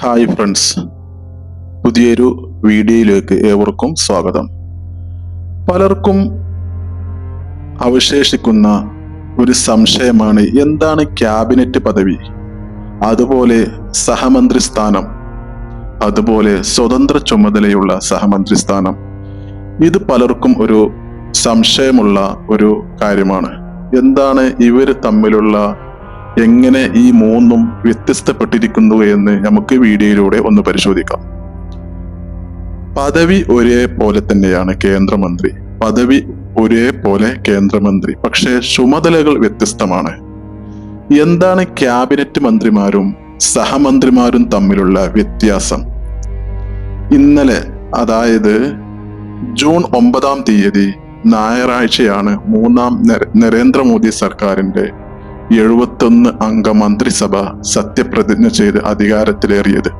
Hi friends പുതിയൊരു വീഡിയോയിലേക്ക് ഏവർക്കും സ്വാഗതം. പലർക്കും അവശേഷിക്കുന്ന ഒരു സംശയമാണ് എന്താണ് ക്യാബിനറ്റ് പദവി? അതുപോലെ സഹമന്ത്രി സ്ഥാനം അതുപോലെ സ്വതന്ത്ര ചുമതലയുള്ള സഹമന്ത്രി സ്ഥാനം. ഇത് പലർക്കും ഒരു സംശയമുള്ള ഒരു കാര്യമാണ്. എന്താണ് ഇവർ തമ്മിലുള്ള എങ്ങനെ ഈ മൂന്നും വ്യത്യസ്തപ്പെട്ടിരിക്കുന്നു എന്ന് നമുക്ക് വീഡിയോയിലൂടെ ഒന്ന് പരിശോധിക്കാം. പദവി ഒരേപോലെ തന്നെയാണ് കേന്ദ്രമന്ത്രി. പദവി ഒരേപോലെ കേന്ദ്രമന്ത്രി. പക്ഷേ ചുമതലകൾ വ്യത്യസ്തമാണ്. എന്താണ് ക്യാബിനറ്റ് മന്ത്രിമാരും സഹമന്ത്രിമാരും തമ്മിലുള്ള വ്യത്യാസം? ഇന്നലെ അതായത് ജൂൺ ഒമ്പതാം തീയതി ഞായറാഴ്ചയാണ് മൂന്നാം നര- നരേന്ദ്രമോദി സർക്കാരിന്റെ എഴുപത്തൊന്ന് അംഗ മന്ത്രിസഭ സത്യപ്രതിജ്ഞ ചെയ്ത് അധികാരത്തിലേറിയത്.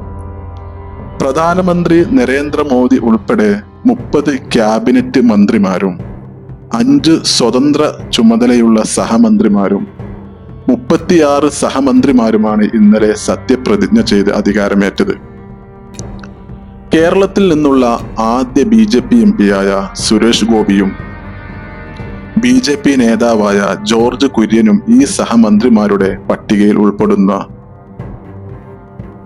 പ്രധാനമന്ത്രി നരേന്ദ്രമോദി ഉൾപ്പെടെ മുപ്പത് ക്യാബിനറ്റ് മന്ത്രിമാരും അഞ്ച് സ്വതന്ത്ര ചുമതലയുള്ള സഹമന്ത്രിമാരും മുപ്പത്തിയാറ് സഹമന്ത്രിമാരുമാണ് ഇന്നലെ സത്യപ്രതിജ്ഞ ചെയ്ത് അധികാരമേറ്റത്. കേരളത്തിൽ നിന്നുള്ള ആദ്യ ബി ജെ പി എം പിയായ സുരേഷ് ഗോപിയും ബി ജെ പി നേതാവായ ജോർജ് കുര്യനും ഈ സഹമന്ത്രിമാരുടെ പട്ടികയിൽ ഉൾപ്പെടുന്ന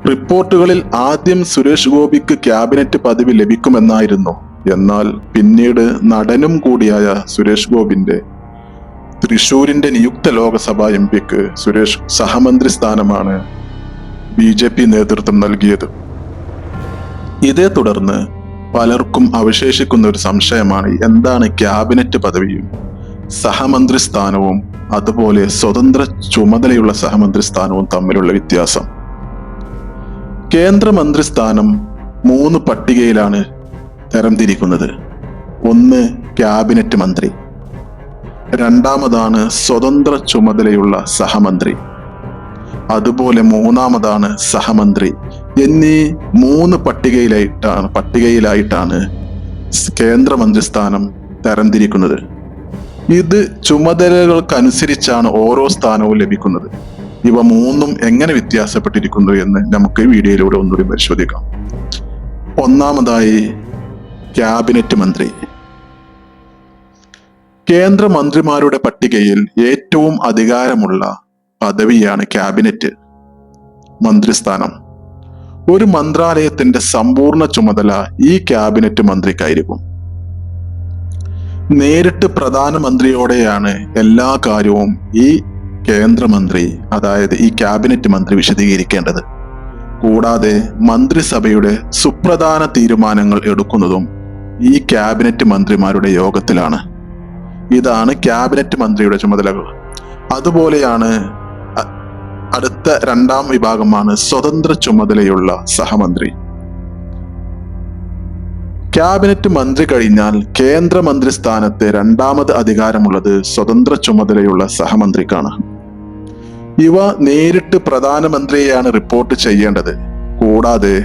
റിപ്പോർട്ടുകളിൽ ആദ്യം സുരേഷ് ഗോപിക്ക് ക്യാബിനറ്റ് പദവി ലഭിക്കുമെന്നായിരുന്നു. എന്നാൽ പിന്നീട് നടനും കൂടിയായ സുരേഷ് ഗോപിന്റെ തൃശൂരിന്റെ നിയുക്ത ലോകസഭാ എം പിക്ക് സുരേഷ് സഹമന്ത്രി സ്ഥാനമാണ് ബി ജെ പി നേതൃത്വം നൽകിയത്. ഇതേ തുടർന്ന് പലർക്കും അവശേഷിക്കുന്ന ഒരു സംശയമാണ് എന്താണ് ക്യാബിനറ്റ് പദവിയും സഹമന്ത്രി സ്ഥാനവും അതുപോലെ സ്വതന്ത്ര ചുമതലയുള്ള സഹമന്ത്രി സ്ഥാനവും തമ്മിലുള്ള വ്യത്യാസം. കേന്ദ്രമന്ത്രി സ്ഥാനം മൂന്ന് പട്ടികയിലാണ് തരംതിരിക്കുന്നത്. ഒന്ന് ക്യാബിനറ്റ് മന്ത്രി. രണ്ടാമതാണ് സ്വതന്ത്ര ചുമതലയുള്ള സഹമന്ത്രി. അതുപോലെ മൂന്നാമതാണ് സഹമന്ത്രി. എന്നീ മൂന്ന് പട്ടികയിലായിട്ടാണ് പട്ടികയിലായിട്ടാണ് കേന്ദ്രമന്ത്രി സ്ഥാനം തരംതിരിക്കുന്നത്. ഇത് ചുമതലകൾക്കനുസരിച്ചാണ് ഓരോ സ്ഥാനവും ലഭിക്കുന്നത്. ഇവ മൂന്നും എങ്ങനെ വ്യത്യാസപ്പെട്ടിരിക്കുന്നു എന്ന് നമുക്ക് വീഡിയോയിലൂടെ ഒന്നുകൂടി പരിശോധിക്കാം. ഒന്നാമതായി ക്യാബിനറ്റ് മന്ത്രി. കേന്ദ്ര മന്ത്രിമാരുടെ പട്ടികയിൽ ഏറ്റവും അധികാരമുള്ള പദവിയാണ് ക്യാബിനറ്റ് മന്ത്രിസ്ഥാനം. ഒരു മന്ത്രാലയത്തിന്റെ സമ്പൂർണ ചുമതല ഈ ക്യാബിനറ്റ് മന്ത്രിക്കായിരിക്കും. നേരിട്ട് പ്രധാനമന്ത്രിയോടെയാണ് എല്ലാ കാര്യവും ഈ കേന്ദ്രമന്ത്രി അതായത് ഈ ക്യാബിനറ്റ് മന്ത്രി വിശദീകരിക്കേണ്ടത്. കൂടാതെ മന്ത്രിസഭയുടെ സുപ്രധാന തീരുമാനങ്ങൾ എടുക്കുന്നതും ഈ ക്യാബിനറ്റ് മന്ത്രിമാരുടെ യോഗത്തിലാണ്. ഇതാണ് ക്യാബിനറ്റ് മന്ത്രിയുടെ ചുമതലകൾ. അതുപോലെയാണ് അടുത്ത രണ്ടാം വിഭാഗമാണ് സ്വതന്ത്ര ചുമതലയുള്ള സഹമന്ത്രി. ക്യാബിനറ്റ് മന്ത്രി കഴിഞ്ഞാൽ കേന്ദ്രമന്ത്രി സ്ഥാനത്തെ രണ്ടാമത് അധികാരമുള്ളത് സ്വതന്ത്ര ചുമതലയുള്ള സഹമന്ത്രിക്കാണ്. ഇവ നേരിട്ട് പ്രധാനമന്ത്രിയെയാണ് റിപ്പോർട്ട് ചെയ്യേണ്ടത്. കൂടാതെ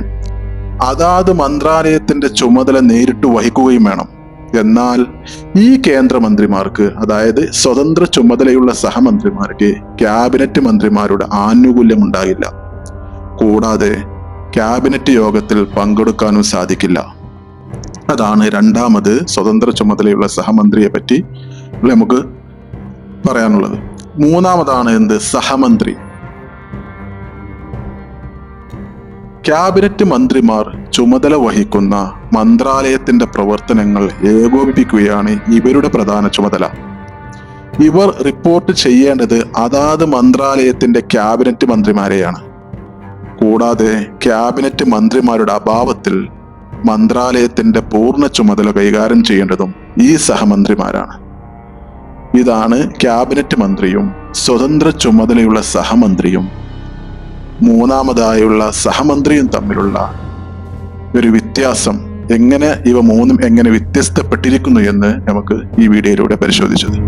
അതാത് മന്ത്രാലയത്തിന്റെ ചുമതല നേരിട്ട് വഹിക്കുകയും വേണം. എന്നാൽ ഈ കേന്ദ്രമന്ത്രിമാർക്ക് അതായത് സ്വതന്ത്ര ചുമതലയുള്ള സഹമന്ത്രിമാർക്ക് ക്യാബിനറ്റ് മന്ത്രിമാരുടെ ആനുകൂല്യം ഉണ്ടാകില്ല കൂടാതെ ക്യാബിനറ്റ് യോഗത്തിൽ പങ്കെടുക്കാനും സാധിക്കില്ല. അതാണ് രണ്ടാമത് സ്വതന്ത്ര ചുമതലയുള്ള സഹമന്ത്രിയെ പറ്റി നമുക്ക് പറയാനുള്ളത്. മൂന്നാമതാണ് എന്ത്? സഹമന്ത്രി. ക്യാബിനറ്റ് മന്ത്രിമാർ ചുമതല വഹിക്കുന്ന മന്ത്രാലയത്തിന്റെ പ്രവർത്തനങ്ങൾ ഏകോപിപ്പിക്കുകയാണ് ഇവരുടെ പ്രധാന ചുമതല. ഇവർ റിപ്പോർട്ട് ചെയ്യേണ്ടത് അതാത് മന്ത്രാലയത്തിന്റെ ക്യാബിനറ്റ് മന്ത്രിമാരെയാണ്. കൂടാതെ ക്യാബിനറ്റ് മന്ത്രിമാരുടെ അഭാവത്തിൽ മന്ത്രാലയത്തിന്റെ പൂർണ ചുമതല കൈകാര്യം ചെയ്യേണ്ടതും ഈ സഹമന്ത്രിമാരാണ്. ഇതാണ് ക്യാബിനറ്റ് മന്ത്രിയും സ്വതന്ത്ര ചുമതലയുള്ള സഹമന്ത്രിയും മൂന്നാമതായുള്ള സഹമന്ത്രിയും തമ്മിലുള്ള ഒരു വ്യത്യാസം എങ്ങനെ ഇവ മൂന്നും എങ്ങനെ വ്യത്യസ്തപ്പെട്ടിരിക്കുന്നു എന്ന് നമുക്ക് ഈ വീഡിയോയിലൂടെ പരിശോധിച്ചത്.